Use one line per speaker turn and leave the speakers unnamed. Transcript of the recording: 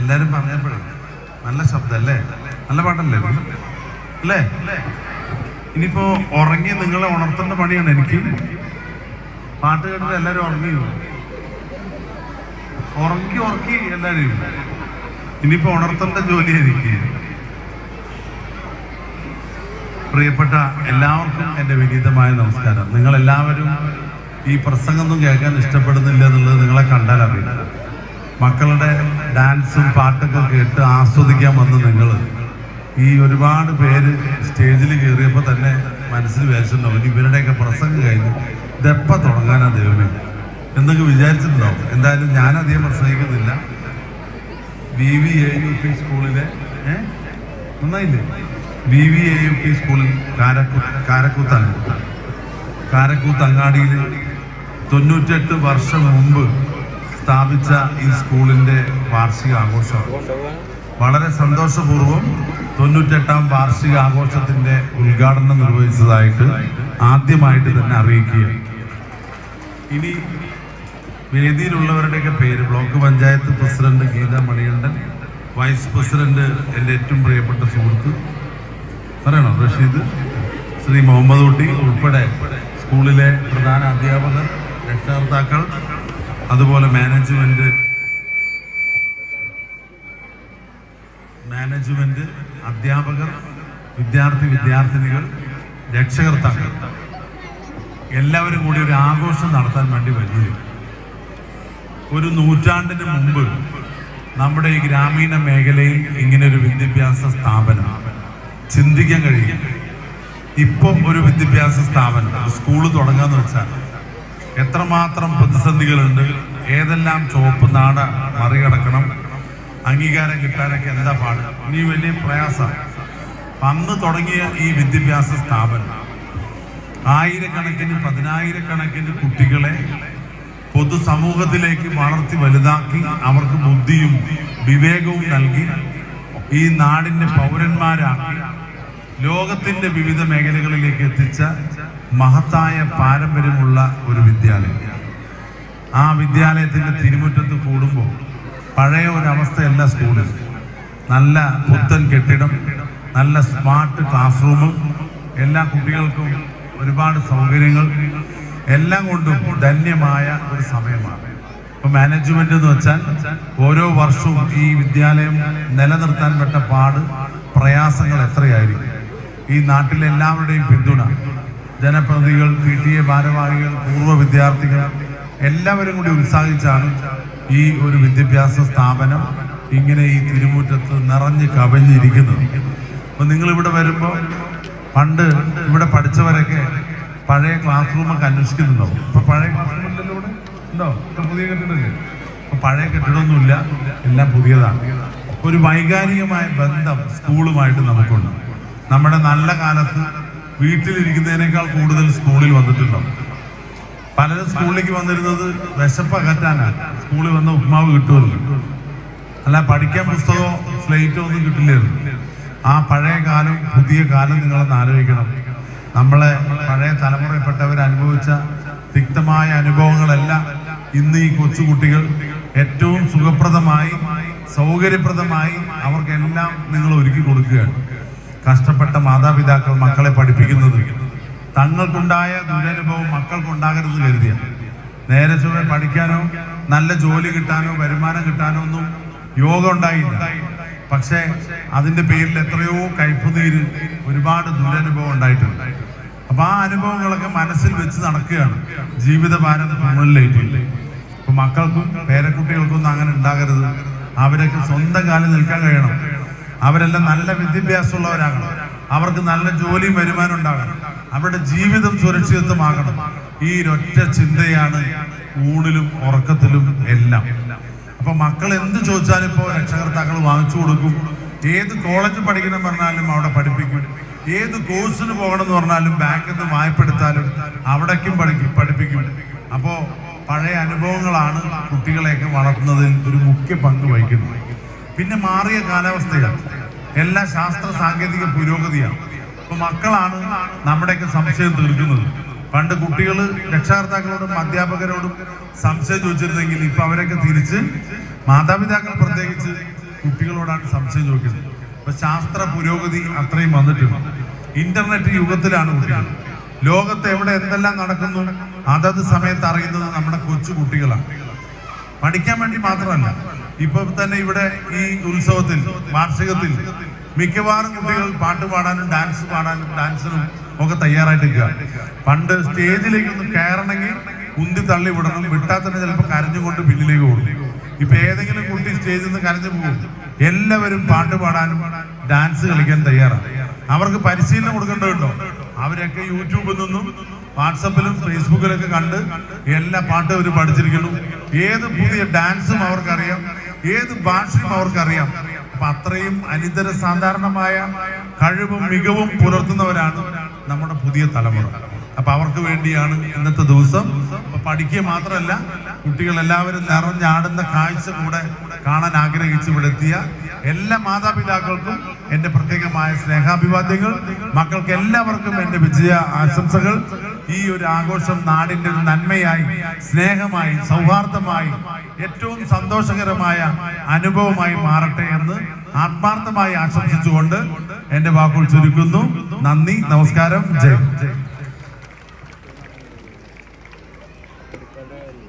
എല്ലാരും പറഞ്ഞപ്പോഴേ നല്ല ശബ്ദം അല്ലേ നല്ല പാട്ടല്ലേ? അല്ലേ? ഇനിയിപ്പോ ഉറങ്ങി നിങ്ങളെ ഉണർത്തേണ്ട പണിയാണ് എനിക്ക്. പാട്ട് കേട്ടിട്ട് എല്ലാരും ഉറങ്ങിയോ ഉറങ്ങി ഉറക്കി എല്ലാരും ഇനിയിപ്പോ ഉണർത്തേണ്ട ജോലി എനിക്ക്. പ്രിയപ്പെട്ട എല്ലാവർക്കും എന്റെ വിനീതമായ നമസ്കാരം. നിങ്ങൾ എല്ലാവരും ഈ പ്രസംഗമൊന്നും കേൾക്കാൻ ഇഷ്ടപ്പെടുന്നില്ല എന്നുള്ളത് നിങ്ങളെ കണ്ടാൽ അറിയില്ല മക്കളുടെ ഡാൻസും പാട്ടൊക്കെ കേട്ട് ആസ്വദിക്കാൻ വന്ന് നിങ്ങൾ. ഈ ഒരുപാട് പേര് സ്റ്റേജിൽ കയറിയപ്പോൾ തന്നെ മനസ്സിൽ ഇനി ഇവരുടെയൊക്കെ പ്രസംഗം കഴിഞ്ഞ് ഇതെപ്പം തുടങ്ങാനാ ദൈവമേ? എന്നൊക്കെ വിചാരിച്ചിട്ടുണ്ടാവും. എന്തായാലും ഞാൻ പ്രസംഗിക്കുന്നില്ല. V V A U P സ്കൂളിലെ നന്നായില്ലേ? V V A U P സ്കൂളിൽ കാരക്കു കാരക്കൂത്താണ് കാരക്കൂത്ത് അങ്ങാടിയിൽ തൊണ്ണൂറ്റെട്ട് വർഷം മുമ്പ് സ്ഥാപിച്ച ഈ സ്കൂളിന്റെ വാർഷിക ആഘോഷം വളരെ സന്തോഷപൂർവം തൊണ്ണൂറ്റെട്ടാം വാർഷിക ആഘോഷത്തിന്റെ ഉദ്ഘാടനം നിർവഹിച്ചതായിട്ട് ആദ്യമായിട്ട് തന്നെ അറിയിക്കുക ഇനി വേദിയിലുള്ളവരുടെയൊക്കെ പേര് block panchayat president Geetha Manikandan vice president എന്റെ ഏറ്റവും പ്രിയപ്പെട്ട സുഹൃത്ത് പറയണോ റഷീദ്? ശ്രീ മുഹമ്മദ് കുട്ടി ഉൾപ്പെടെ സ്കൂളിലെ പ്രധാന അധ്യാപകർ രക്ഷകർത്താക്കൾ അതുപോലെ മാനേജ്മെന്റ് മാനേജ്മെന്റ് അധ്യാപകർ വിദ്യാർത്ഥി വിദ്യാർത്ഥിനികൾ രക്ഷകർത്താക്കൾ. എല്ലാവരും കൂടി ഒരു ആഘോഷം നടത്താൻ വേണ്ടി വരുന്നത് ഒരു നൂറ്റാണ്ടിന് മുമ്പ് നമ്മുടെ ഈ ഗ്രാമീണ മേഖലയിൽ ഇങ്ങനെ ഒരു വിദ്യാഭ്യാസ സ്ഥാപനം ചിന്തിക്കാൻ കഴിയും ഇപ്പം ഒരു വിദ്യാഭ്യാസ സ്ഥാപനം സ്കൂൾ തുടങ്ങാന്ന് വെച്ചാൽ എത്രമാത്രം പ്രതിസന്ധികളുണ്ട്? ഏതെല്ലാം ചുവപ്പ് നാട മറികടക്കണം? അംഗീകാരം കിട്ടാനൊക്കെ എന്താ പാട്? ഇനി വലിയ പ്രയാസമാണ് അന്ന് തുടങ്ങിയ ഈ വിദ്യാഭ്യാസ സ്ഥാപനം ആയിരക്കണക്കിന് പതിനായിരക്കണക്കിന് കുട്ടികളെ പൊതുസമൂഹത്തിലേക്ക് വളർത്തി വലുതാക്കി അവർക്ക് ബുദ്ധിയും വിവേകവും നൽകി ഈ നാടിന്റെ പൗരന്മാരാക്കി ലോകത്തിന്റെ വിവിധ മേഖലകളിലേക്ക് എത്തിച്ച മഹത്തായ പാരമ്പര്യമുള്ള ഒരു വിദ്യാലയം. ആ വിദ്യാലയത്തിന്റെ തിരുമുറ്റത്ത് കൂടുമ്പോൾ പഴയ ഒരവസ്ഥയല്ല സ്കൂളിൽ. നല്ല പുത്തൻ കെട്ടിടം നല്ല സ്മാർട്ട് ക്ലാസ് റൂമും എല്ലാ കുട്ടികൾക്കും ഒരുപാട് സൗകര്യങ്ങൾ എല്ലാം കൊണ്ടും ധന്യമായ ഒരു സമയമാണ്. ഇപ്പൊ മാനേജ്മെന്റ് എന്ന് വെച്ചാൽ ഓരോ വർഷവും ഈ വിദ്യാലയം നിലനിർത്താൻ പെട്ട പാട് പ്രയാസങ്ങൾ എത്രയായിരിക്കും. ഈ നാട്ടിലെ എല്ലാവരുടെയും പിന്തുണ ജനപ്രതിനിധികൾ പി ടി എ ഭാരവാഹികൾ പൂർവ വിദ്യാർത്ഥികൾ എല്ലാവരും കൂടി ഉത്സാഹിച്ചാണ് ഈ ഒരു വിദ്യാഭ്യാസ സ്ഥാപനം ഇങ്ങനെ ഈ തിരുമുറ്റത്ത് നിറഞ്ഞ് കവിഞ്ഞിരിക്കുന്നത്. അപ്പം നിങ്ങളിവിടെ വരുമ്പോൾ പണ്ട് ഇവിടെ പഠിച്ചവരൊക്കെ പഴയ ക്ലാസ് റൂമൊക്കെ അന്വേഷിക്കുന്നുണ്ടോ? ഇപ്പൊ പഴയ ക്ലാസ് ഉണ്ടോ? ഇപ്പം പുതിയ കെട്ടിടമില്ലേ? ഇപ്പൊ പഴയ കെട്ടിടമൊന്നുമില്ല. എല്ലാം പുതിയതാണ്. ഒരു വൈകാരികമായ ബന്ധം സ്കൂളുമായിട്ട് നമുക്കുണ്ട്. നമ്മുടെ നല്ല കാലത്ത് വീട്ടിലിരിക്കുന്നതിനേക്കാൾ കൂടുതൽ സ്കൂളിൽ വന്നിട്ടുണ്ടാവും പലരും സ്കൂളിലേക്ക് വന്നിരുന്നത് വിശപ്പ് അകറ്റാനാണ് സ്കൂളിൽ വന്ന ഉപ്മാവ് കിട്ടുമല്ലോ. അല്ല പഠിക്കാൻ പുസ്തകമോ സ്ലേറ്റോ ഒന്നും കിട്ടില്ലായിരുന്നു ആ പഴയ കാലം പുതിയ കാലം നിങ്ങളൊന്ന് ആലോചിക്കണം. നമ്മളെ പഴയ തലമുറയിൽപ്പെട്ടവർ അനുഭവിച്ച തിക്തമായ അനുഭവങ്ങളെല്ലാം ഇന്ന് ഈ കൊച്ചുകുട്ടികൾ ഏറ്റവും സുഖപ്രദമായി സൗകര്യപ്രദമായി അവർക്കെല്ലാം നിങ്ങൾ ഒരുക്കി കൊടുക്കുകയാണ്. കഷ്ടപ്പെട്ട മാതാപിതാക്കൾ മക്കളെ പഠിപ്പിക്കുന്നത്. തങ്ങൾക്കുണ്ടായ ദുരനുഭവം മക്കൾക്കുണ്ടാകരുത് കരുതിയ. നേരെ ചൊവ്വെ പഠിക്കാനോ നല്ല ജോലി കിട്ടാനോ വരുമാനം കിട്ടാനോ ഒന്നും യോഗം ഉണ്ടായില്ല. പക്ഷേ അതിന്റെ പേരിൽ എത്രയോ കയ്പുനീര് ഒരുപാട് ദുരനുഭവം ഉണ്ടായിട്ടുണ്ട്. അപ്പൊ ആ അനുഭവങ്ങളൊക്കെ മനസ്സിൽ വെച്ച് നടക്കുകയാണ് ജീവിതഭാരം മുകളിലേറ്റില്ല അപ്പൊ മക്കൾക്കും പേരക്കുട്ടികൾക്കും ഒന്നും അങ്ങനെ ഉണ്ടാകരുത്. അവരൊക്കെ സ്വന്തം കാലിൽ നിൽക്കാൻ കഴിയണം. അവരെല്ലാം നല്ല വിദ്യാഭ്യാസമുള്ളവരാകണം. അവർക്ക് നല്ല ജോലിയും വരുമാനം ഉണ്ടാകണം. അവരുടെ ജീവിതം സുരക്ഷിതത്വമാകണം. ഈ ഒരൊറ്റ ചിന്തയാണ് ഊണിലും ഉറക്കത്തിലും എല്ലാം. അപ്പൊ മക്കൾ എന്ത് ചോദിച്ചാലും ഇപ്പോൾ രക്ഷകർത്താക്കൾ വാങ്ങിച്ചു കൊടുക്കും. ഏത് കോളേജ് പഠിക്കണം പറഞ്ഞാലും അവിടെ പഠിപ്പിക്കും. ഏത് കോഴ്സിന് പോകണം എന്ന് പറഞ്ഞാലും ബാങ്കിൽ നിന്ന് വായ്പെടുത്താലും അവിടേക്കും പഠിക്കും പഠിപ്പിക്കും. അപ്പോൾ പഴയ അനുഭവങ്ങളാണ് കുട്ടികളെയൊക്കെ വളർത്തുന്നതിൽ ഒരു മുഖ്യ പങ്ക് വഹിക്കുന്നത്. പിന്നെ മാറിയ കാലാവസ്ഥയാണ്. എല്ലാ ശാസ്ത്ര സാങ്കേതിക പുരോഗതിയാണ്. ഇപ്പൊ മക്കളാണ് നമ്മുടെയൊക്കെ സംശയം തീർക്കുന്നത്. പണ്ട് കുട്ടികൾ രക്ഷകർത്താക്കളോടും അധ്യാപകരോടും സംശയം ചോദിച്ചിരുന്നെങ്കിൽ ഇപ്പൊ അവരൊക്കെ തിരിച്ച് മാതാപിതാക്കൾ പ്രത്യേകിച്ച് കുട്ടികളോടാണ് സംശയം ചോദിക്കുന്നത്. ഇപ്പൊ ശാസ്ത്ര പുരോഗതി അത്രയും വന്നിട്ടുണ്ട്. ഇന്റർനെറ്റ് യുഗത്തിലാണ് കുട്ടികൾ. ലോകത്ത് എവിടെ എന്തെല്ലാം നടക്കുന്നു അതത് സമയത്ത് അറിയുന്നത് നമ്മുടെ കൊച്ചു കുട്ടികളാണ്. പഠിക്കാൻ വേണ്ടി മാത്രമല്ല ഇപ്പൊ തന്നെ ഇവിടെ ഈ ഉത്സവത്തിൽ വാർഷികത്തിൽ മിക്കവാറും കുട്ടികൾ പാട്ട് പാടാനും ഡാൻസ് പാടാനും ഡാൻസിനും ഒക്കെ തയ്യാറായിട്ട് നിൽക്കുക പണ്ട് സ്റ്റേജിലേക്ക് ഒന്ന് കയറണമെങ്കിൽ ഉന്തി തള്ളി വിടണം. വിട്ടാൽ തന്നെ ചിലപ്പോൾ കരഞ്ഞുകൊണ്ട് പിന്നിലേക്ക് ഓടും. ഇപ്പൊ ഏതെങ്കിലും കുട്ടി സ്റ്റേജിൽ നിന്ന് കരഞ്ഞു പോകും. എല്ലാവരും പാട്ട് പാടാനും ഡാൻസ് കളിക്കാൻ തയ്യാറാണ്. അവർക്ക് പരിശീലനം കൊടുക്കേണ്ടതുണ്ടോ അവരൊക്കെ യൂട്യൂബിൽ നിന്നും വാട്സപ്പിലും ഫേസ്ബുക്കിലൊക്കെ കണ്ട് എല്ലാ പാട്ടും അവർ പഠിച്ചിരിക്കുന്നു. ഏത് പുതിയ ഡാൻസും അവർക്കറിയാം. ഏത് ഭാഷയും അവർക്കറിയാം. അപ്പൊ അത്രയും അനിതര സാധാരണമായ കഴിവും മികവും പുലർത്തുന്നവരാണ് നമ്മുടെ പുതിയ തലമുറ. അപ്പൊ അവർക്ക് വേണ്ടിയാണ് ഇന്നത്തെ ദിവസം. പഠിക്കുക മാത്രമല്ല കുട്ടികൾ എല്ലാവരും നിറഞ്ഞാടുന്ന കാഴ്ച കൂടെ കാണാൻ ആഗ്രഹിച്ചു ഇവിടെ എല്ലാ മാതാപിതാക്കൾക്കും എന്റെ പ്രത്യേകമായ സ്നേഹാഭിവാദ്യങ്ങൾ മക്കൾക്ക് എല്ലാവർക്കും എന്റെ വിജയ ആശംസകൾ. ഈ ഒരു ആഘോഷം നാടിന്റെ ഒരു നന്മയായി സ്നേഹമായി സൗഹാർദ്ദമായി ഏറ്റവും സന്തോഷകരമായ അനുഭവമായി മാറട്ടെ എന്ന് ആത്മാർത്ഥമായി ആശംസിച്ചുകൊണ്ട് എന്റെ വാക്കുകൾ ചുരുക്കുന്നു. നന്ദി നമസ്കാരം ജയ്.